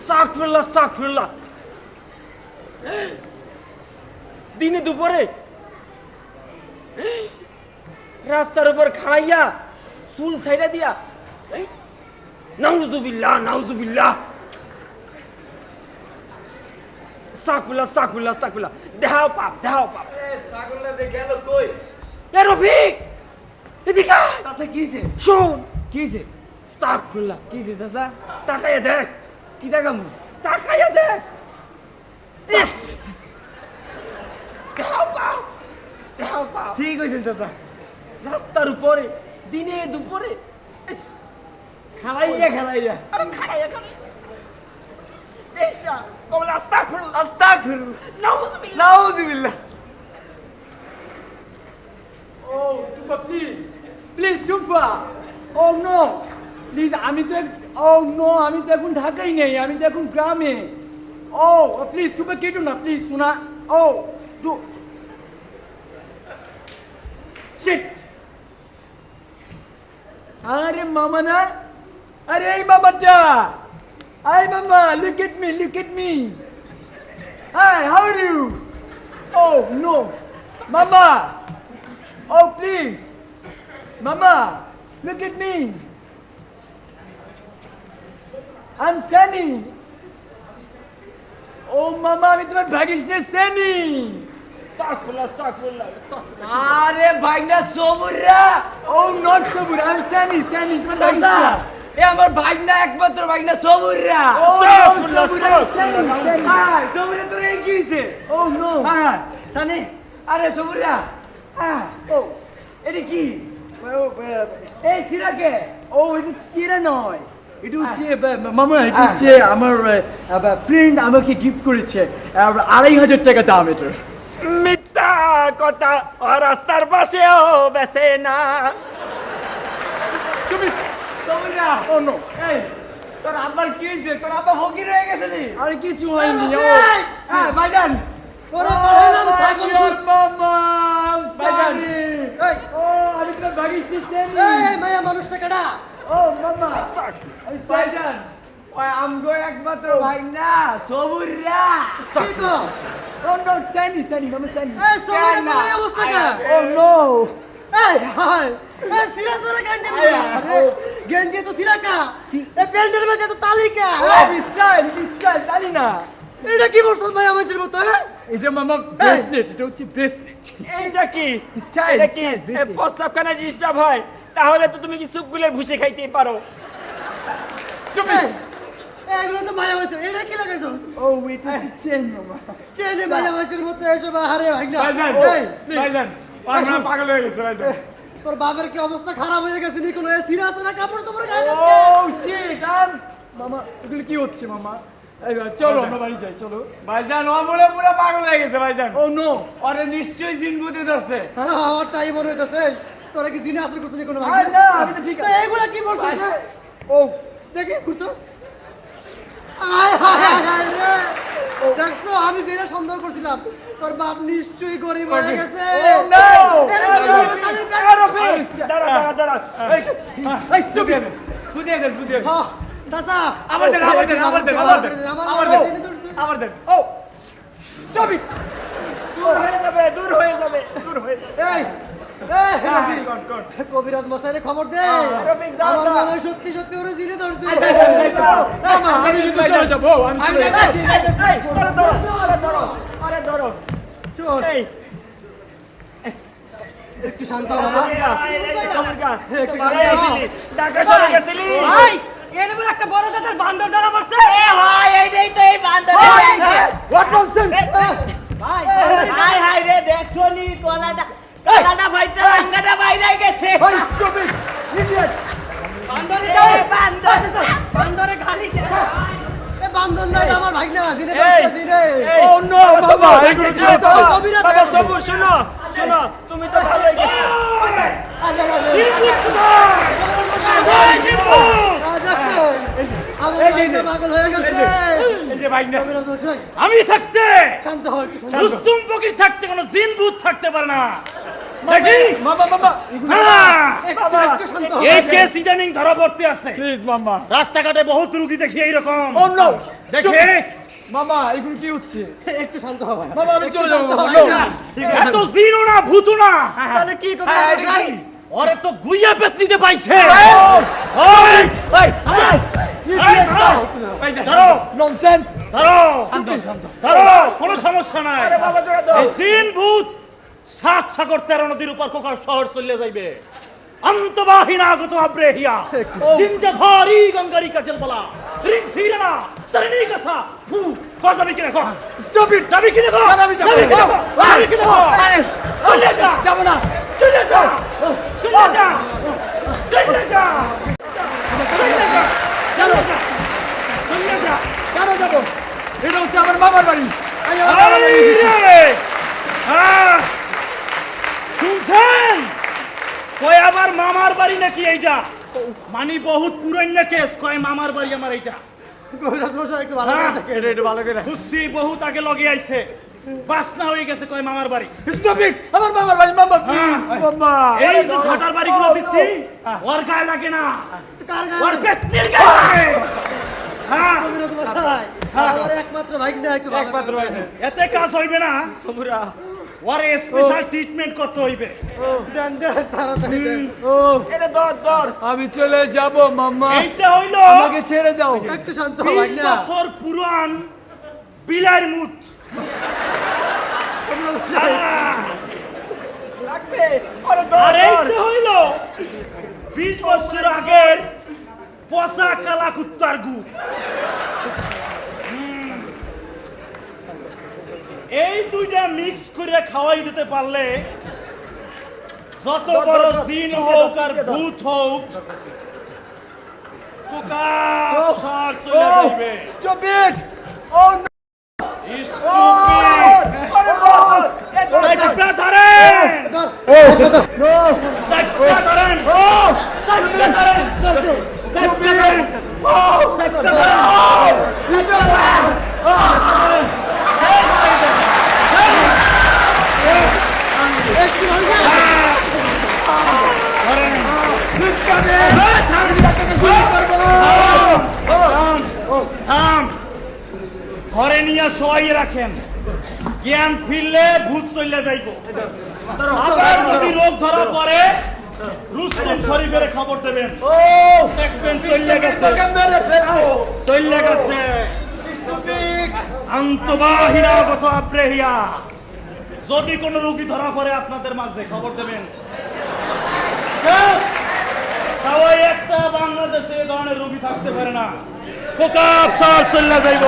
আস্তাগফিরুল্লাহ আস্তাগফিরুল্লাহ দিনে দুপুরে রাস্তার উপর খাড়াইয়া চুল সাইডা দিয়া নাউজুবিল্লাহ নাউজুবিল্লাহ। আস্তাগফিরুল্লাহ আস্তাগফিরুল্লাহ আস্তাগফিরুল্লাহ দেহাও পাপ দেহাও পাপ। ছাগলটা যে গেল কই? এ রফিক! এদিকে। চাচা কিছে শোন। কিছে আস্তাগফিরুল্লাহ কিছে চাচা? তাকাইয়া দেখ। কি দেখামু? তাকাইয়া দেখ। ঠিক হইছেন চাচা। রাস্তার উপরে দিনে দুপুরে! খালাইয়া খালাইয়া। আরে খাড়াইয়া খাড়াইয়া দেশটা কবলে আস্তাগফিরুল্লাহ আস্তাগফিরুল্লাহ নাউজুবিল্লাহ। নাউজুবিল্লাহ। Oh, Tupa, please. Please, Tupa. Oh, no. Please আমি তো ও নো আমি তো এখন ঢাকাই নেই আমি তো এখন গ্রামে। ও প্লিজ টুপা কেটো না প্লিজ শোনা। ও টু শিট আরে মামা না আরে এই মামাটা। আই মামা look at me look at me hi how are you oh no মামা। Oh, please. Mama, look at me. I'm Sunny. Oh, Mama, আমি তোমার ভাগিস নে সানি আরে ভাইনা সবুররা। ও not Sabur I am Sunny Sunny তোমার না এ আমার ভাইনা একমাত্র ভাইনা সবুররা। ও আস্তাগফিরুল্লাহ, সবুর সানি সানি সবুরে তোর এই কিছে ও নো হ্যাঁ সানি আরে সবুররা। হ্যাঁ ও এটা কি? এই সিরাকে? ও এটা চিরা নয়। এটা হচ্ছে মামা এটা। হচ্ছে আমার ফ্রেন্ড আমাকে গিফট করেছে আড়াই হাজার টাকা দাম এটা মিথ্যা কথা রাস্তার পাশেও বেসে না। Oh no. এই তোর আব্বার কি তোর আব্বা ফকির হয়ে গেছে আরে কিছু হয়নি ও। হ্যাঁ ভাইজান। তোরা. এই আমি ভাগিস নি এই এই মায়া মানুষটা কাটা Oh, mama. আমি sorry. ভাইজান ওই আমগো একমাত্র ভাইনা সবুররা কি গো Oh, no, Sandy, Sandy, mama, Sandy. এই সবিরে কেন? এই অবস্থা কা Oh, no. এই হাই এই সিরা সরে আরে গেঞ্জি তো সিরা কা এই প্যান্টের মধ্যে তো তালিকা Oh, this style, this style, জানি না। এটা কি বলছস মায়া মানুষের মতো হ্যাঁ এটা মামা ব্রেসলেট এটা হচ্ছে ব্রেসলেট এইটা কি Style, এটা কি bracelet. প্রস্তাবখানা ডিস্টার্ব হয় তাহলে তো তুমি কি সুপগুলের ভুসে খাইতেই পারো। এই, এই, এগুলো তো মায়া মানুষের এটা কি লাগাইছস? ও এটা চেন মামা চেনে মায়া মানুষের মতো এসব হারে ভাই ভাইজান ভাইজান আমরা পাগল হয়ে গেছে ভাইজান। তোর বাবার কি অবস্থা খারাপ হয়ে গেছে? নি কোনো এই সিরা সরে কাপড় চোপড় গায়ে দিস Oh, shit, I'm... মামা এগুলো কি হচ্ছে মামা? চলো আমরা বাড়ি যাই চলো। ভাইজান ও মনে পুরো পাগল হয়ে গেছে ভাইজান। ও নো ওরে নিশ্চয়ই ধরছে হ্যাঁ আমার তাই মনে হইতাছে তোরা কি জিনে আসর করছিস কোনো ভাই না আমি তো ঠিক তো আছে। এগুলা কি বলছিস ও। দেখি ঘুরতো। আয় হায় হায় হায় রে। দেখছ আমি যেটা সন্দেহ করছিলাম। তোর বাপ নিশ্চয়ই গরিব হয়ে গেছে। আবার দেন আবার দেন আবার দেন আবার দেন আবার দেন। আবার দেন। ও স্টপ ইট দূর হয়ে যাবে দূর হয়ে যাবে দূর হয়ে যাবে। এই কবিরাজ মশাইরে খবর দে। আমার মনে হয় সত্যি সত্যি ওরে জিনে ধরছে। আমি চলে যাব। আমি আরে ধরো, চল একটু শান্ত বাবা। একটু শান্ত ঢাকা শহরে গেছিলি? ভাই এর বলে একটা বড় জাতের বান্দর ধরা এ ভাই এইটাই তো এই বান্দর হোয়াট ননসেন্স ভাই হাই হাই রে দেখছ নি তোলাটা কালাটা ভাইটা লাঙ্গাটা বাইরে গেছে। ভাই স্টপ ইডিয়েট। বান্দরে বান্দর। বান্দরে খালি এ বান্দর না ও নো এগুলো কি তো বাবা, সবুর, শোনো, শোনো, তুমি তো গেছো। হয়ে কবিরাজ মশাই আমি থাকতে থাকতে কোনো জিন ভূত থাকতে পারে না। হ্যাঁ, একটু একটু শান্ত হও। এই কেস ইদানিং ধরা পড়তে আছে প্লিজ মামা। রাস্তাঘাটে বহুত রুগী দেখি এইরকম। ও দেখে। মামা এগুলো কি হচ্ছে? একটু শান্ত হও। মামা আমি চলে যাব শান্ত মামা হও, no. না। এত জিনো না ভূতু না। তাহলে কি করবে ওরে তো গুইয়া পেতনিতে পাইছে! ওই এই এই, ধরো, ধরো। ননসেন্স ধরো। শান্ত শান্ত ধরো কোনো সমস্যা নাই। এই জিন ভূত। সাত সাগর তেরো নদীর উপর কোকার শহর চলে যাইবে। অন্তবাহিনা গত আব্রেহিয়া। জিনজা ভারি গঙ্গারি কাজল বলা। রিং সিরানা তরনি কাসা ফু কজাবি কিনে কো স্টপ ইট যাবি কিনে কো যাব কিনে কো যাবি কিনে কো চলে যা। যাব না। চলে যা। চলে যা। চলে যা। চলে যা। চলো চলে যা। কেন যাব। এটা হচ্ছে আমার মামার বাড়ি। মামার আরে! শুনছেন? কই আমার মামার বাড়ি নাকি এইটা? মানি বহুত পুরান্য কেস। কয় মামার বাড়ি আমার এইটা? কবিরাজ মশাই একটু ভালো হ্যাঁ। করে খুশি বহুত আগে লগে আইছে। বাসনা হয়ে গেছে কয় মামার বাড়ি। স্টপ ইট আমার মামার বাড়ি মামা প্লিজ মামা। এই যে ছাটার বাড়িগুলো দিচ্ছি ওর গায়ে লাগে না। কার গায়ে? ওর পেটনির গায়ে লাগে। হ্যাঁ। কবিরাজ মশাই, আমার একমাত্র ভাগ্নে একটু ভালো একমাত্র ভাই। এতে কাজ হইবে না। ওর স্পেশাল ট্রিটমেন্ট করতে হইবে। দেন, দেন, তাড়াতাড়ি দেন। ও। আমি চলে যাব মাম্মা। এইটা হইল আমাকে ছেড়ে যাও একটু শান্ত হও, বিশ ভাগ্নে। বছর পুরান বিলার মুখ। কবিরাজ মশাই, আর এইটা হইল। বিশ বছর আগের পচা কালা কুত্তার গু। এই দুইটা মিক্স করে খাওয়াই দিতে পারলে যত বড় জিন হোক আর ভূত হোক চলে যাইবে। স্টপ ইট ও নিয়ে সবাই রাখেন। জ্ঞান ফিরলে ভূত চলে যাইব। আবার যদি রোগ ধরা পড়ে রুস্তম শরীফের খবর দেবেন। ও! দেখবেন চলে গেছে। চলে গেছে। আন্তবাহিরাগত আব্রেহিয়া। যদি কোনো রোগী ধরা পড়ে আপনাদের মাঝে খবর দেবেন। তাও একটা বাংলাদেশে এ ধরনের রোগী থাকতে পারে না। কোকাপ সার চলে যাইব।